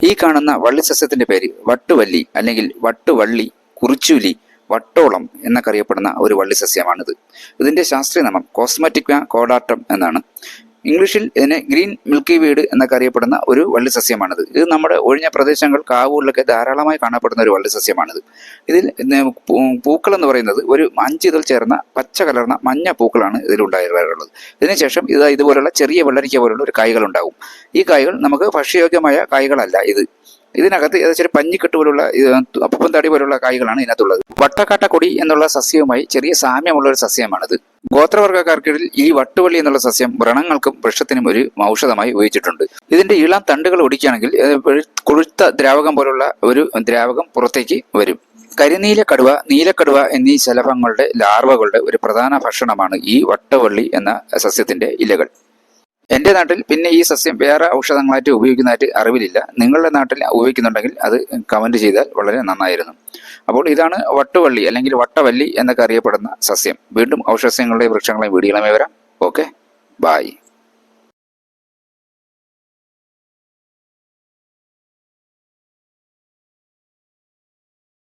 ഈ കാണുന്ന വള്ളി സസ്യത്തിന്റെ പേര് വട്ടുവല്ലി അല്ലെങ്കിൽ വട്ടുവള്ളി കുറിച്ചുലി വട്ടോളം എന്നൊക്കെ അറിയപ്പെടുന്ന ഒരു വള്ളി സസ്യമാണിത് ഇതിന്റെ ശാസ്ത്രീയ നാമം കോസ്മെറ്റിക്ക കോഡാട്ടം എന്നാണ്. ഇംഗ്ലീഷിൽ ഇതിനെ ഗ്രീൻ മിൽക്കി വീട് എന്നൊക്കെ അറിയപ്പെടുന്ന ഒരു വള്ളി സസ്യമാണിത്. ഇത് നമ്മുടെ ഒഴിഞ്ഞ പ്രദേശങ്ങൾ കാവുകളിലൊക്കെ ധാരാളമായി കാണപ്പെടുന്ന ഒരു വള്ളി സസ്യമാണിത്. ഇതിൽ പൂക്കൾ എന്ന് പറയുന്നത് ഒരു അഞ്ച് ഇതിൽ ചേർന്ന പച്ച കലർന്ന മഞ്ഞ പൂക്കളാണ് ഇതിലുണ്ടായി വരാറുള്ളത് ഇതിനുശേഷം ഇത് ഇതുപോലുള്ള ചെറിയ വെള്ളരിക്ക പോലുള്ള ഒരു കായ്കൾ ഉണ്ടാവും ഈ കായ്കൾ നമുക്ക് ഭക്ഷ്യയോഗ്യമായ കായ്കളല്ല ഇത്. ഇതിനകത്ത് ഏകദേശം പഞ്ഞിക്കെട്ട് പോലുള്ള അപ്പം തടി പോലുള്ള കായ്കളാണ് ഇതിനകത്തുള്ളത്. വട്ടക്കാട്ടക്കൊടി എന്നുള്ള സസ്യവുമായി ചെറിയ സാമ്യമുള്ള ഒരു സസ്യമാണിത്. ഗോത്രവർഗക്കാർക്കിടയിൽ ഈ വട്ടുവള്ളി എന്നുള്ള സസ്യം വ്രണങ്ങൾക്കും വൃക്ഷത്തിനും ഒരു ഔഷധമായി ഉപയോഗിച്ചിട്ടുണ്ട്. ഇതിന്റെ ഇളം തണ്ടുകൾ ഒടിക്കുകയാണെങ്കിൽ കൊഴുത്ത ദ്രാവകം പോലുള്ള ഒരു ദ്രാവകം പുറത്തേക്ക് വരും. കരിനീല കടുവ നീലക്കടുവ എന്നീ ശലഭങ്ങളുടെ ലാർവകളുടെ ഒരു പ്രധാന ഭക്ഷണമാണ് ഈ വട്ടവള്ളി എന്ന സസ്യത്തിന്റെ ഇലകൾ. എന്റെ നാട്ടിൽ പിന്നെ ഈ സസ്യം വേറെ ഔഷധങ്ങളായിട്ട് ഉപയോഗിക്കുന്നതായിട്ട് അറിവിലില്ല. നിങ്ങളുടെ നാട്ടിൽ ഉപയോഗിക്കുന്നുണ്ടെങ്കിൽ അത് കമന്റ് ചെയ്താൽ വളരെ നന്നായിരുന്നു. അപ്പോൾ ഇതാണ് വട്ടുവള്ളി അല്ലെങ്കിൽ വട്ടവല്ലി എന്നൊക്കെ അറിയപ്പെടുന്ന സസ്യം. വീണ്ടും ഔഷധങ്ങളുടെ വൃക്ഷങ്ങളെയും വീടുകളുമേ വരാം. Okay bye